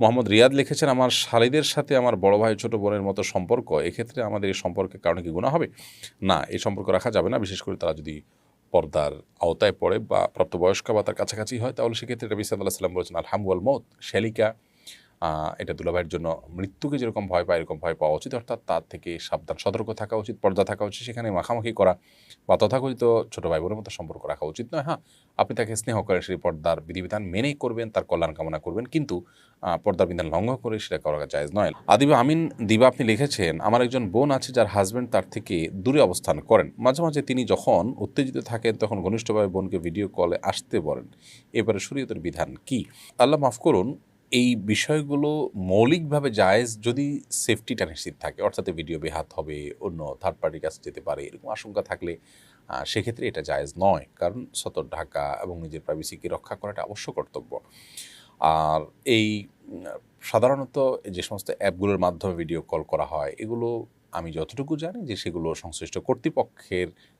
মোহাম্মদ রিয়াদ লিখেছেন, আমার শালিদের সাথে আমার বড় ভাই ছোট বোনের মতো সম্পর্ক, এক্ষেত্রে আমাদের এই সম্পর্কের কারণে কি গুণা হবে? না, এই সম্পর্ক রাখা যাবে না, বিশেষ করে তারা যদি পর্দার আওতায় পড়ে বা প্রাপ্তবয়স্ক বা তার কাছাকাছি হয়, তাহলে সেক্ষেত্রে রবি সাল্লাহ সাল্লাম বলেছেন আলহামুয়াল মত শ্যালিকা এটা দুলাভাইয়ের জন্য মৃত্যুকে যেরকম ভয় পায়, এরকম ভয় পাওয়া উচিত। অর্থাৎ তার থেকে সাবধান, সতর্ক থাকা উচিত, পর্দা থাকা উচিত, সেখানে মাখামাখি করা বা তথাকথিত ছোটো ভাই বোনের মতো সম্পর্ক রাখা উচিত নয়। হ্যাঁ আপনি তাকে স্নেহ করেন সেই পর্দার বিধিবিধান মেনেই করবেন, তার কল্যাণ কামনা করবেন, কিন্তু পর্দার বিধান লঙ্ঘন করে সেটা করা জায়েজ নয়। আদিবা আমিন দিবা আপনি লিখেছেন, আমার একজন বোন আছে যার হাজব্যান্ড তার থেকে দূরে অবস্থান করেন। মাঝে মাঝে তিনি যখন উত্তেজিত থাকেন, তখন ঘনিষ্ঠভাবে বোনকে ভিডিও কলে আসতে বলেন। এবারে শরীয়তের বিধান কি? আল্লাহ মাফ করুন এই বিষয়গুলো মৌলিকভাবে জায়েজ যদি সেফটিটা নিশ্চিত থাকে, অর্থাৎ ভিডিও বেহাত হবে, অন্য থার্ড পার্টির কাছে যেতে পারে, এরকম আশঙ্কা থাকলে সেক্ষেত্রে এটা জায়েজ নয়। কারণ সতর ঢাকা এবং নিজের প্রাইভেসিকে রক্ষা করাটা অবশ্য কর্তব্য। আর এই, সাধারণত যে সমস্ত অ্যাপগুলোর মাধ্যমে ভিডিও কল করা হয়, এগুলো আমি যতটুকু জানি যে সেগুলো সংশ্লিষ্ট কর্তৃপক্ষের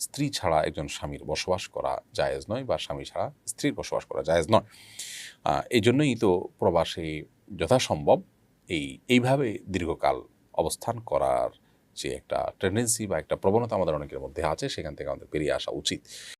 স্ত্রী ছাড়া একজন স্বামীর বসবাস করা জায়েজ নয় বা স্বামী ছাড়া স্ত্রীর বসবাস করা জায়েজ নয়। এই জন্যই তো প্রবাসে যথাসম্ভব এই, এইভাবে দীর্ঘকাল অবস্থান করার যে একটা টেন্ডেন্সি বা একটা প্রবণতা আমাদের অনেকের মধ্যে আছে, সেখান থেকে আমাদের বেরিয়ে আসা উচিত।